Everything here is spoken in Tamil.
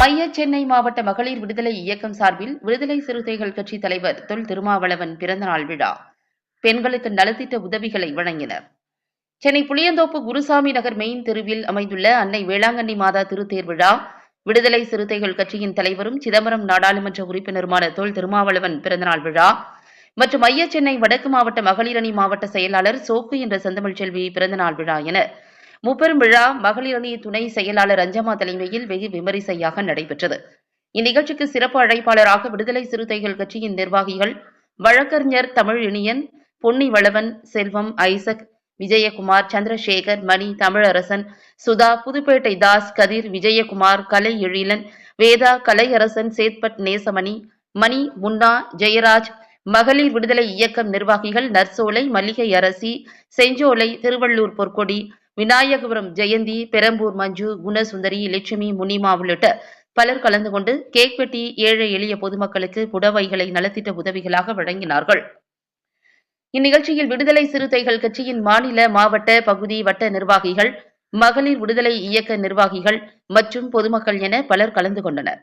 மைய சென்னை மாவட்ட மகளிர் விடுதலை இயக்கம் சார்பில் விடுதலை சிறுத்தைகள் கட்சி தலைவர் தொல் திருமாவளவன் பிறந்தநாள் விழா. பெண்களுக்கு நலத்திட்ட உதவிகளை வழங்கினர். சென்னை புளியந்தோப்பு குருசாமி நகர் மெயின் தெருவில் அமைந்துள்ள அன்னை வேளாங்கண்ணி மாதா திருத்தேர் விழா விடுதலை சிறுத்தைகள் கட்சியின் தலைவரும் சிதம்பரம் நாடாளுமன்ற உறுப்பினருமான தொல் திருமாவளவன் பிறந்தநாள் விழா மற்றும் மைய சென்னை வடக்கு மாவட்ட மகளிரணி மாவட்ட செயலாளர் சோக்கு என்ற செந்தமிழ் செல்வி பிறந்தநாள் விழா என முப்பெரும் விழா மகளிர் அணி துணை செயலாளர் ரஞ்சமா தலைமையில் வெகு விமரிசையாக நடைபெற்றது. இந்நிகழ்ச்சிக்கு சிறப்பு அழைப்பாளராக விடுதலை சிறுத்தைகள் கட்சியின் நிர்வாகிகள் வழக்கறிஞர் தமிழ் இனியன் பொன்னி வளவன் செல்வம் ஐசக் விஜயகுமார் சந்திரசேகர் மணி தமிழரசன் சுதா புதுப்பேட்டை தாஸ் கதிர் விஜயகுமார் கலை எழிலன் வேதா கலையரசன் சேத்பட் நேசமணி மணி முன்னா ஜெயராஜ் மகளிர் விடுதலை இயக்கம் நிர்வாகிகள் நர்சோலை மல்லிகை அரசி செஞ்சோலை திருவள்ளூர் பொற்கொடி விநாயகபுரம் ஜெயந்தி பெரம்பூர் மஞ்சு குணசுந்தரி லட்சுமி முனிமா உள்ளிட்ட பலர் கலந்து கொண்டு கேக் வெட்டி ஏழை எளிய பொதுமக்களுக்கு புடவைகளை நலத்திட்ட உதவிகளாக வழங்கினார்கள். இந்நிகழ்ச்சியில் விடுதலை சிறுத்தைகள் கட்சியின் மாநில மாவட்ட பகுதி வட்ட நிர்வாகிகள் மகளிர் விடுதலை இயக்க நிர்வாகிகள் மற்றும் பொதுமக்கள் என பலர் கலந்து கொண்டனர்.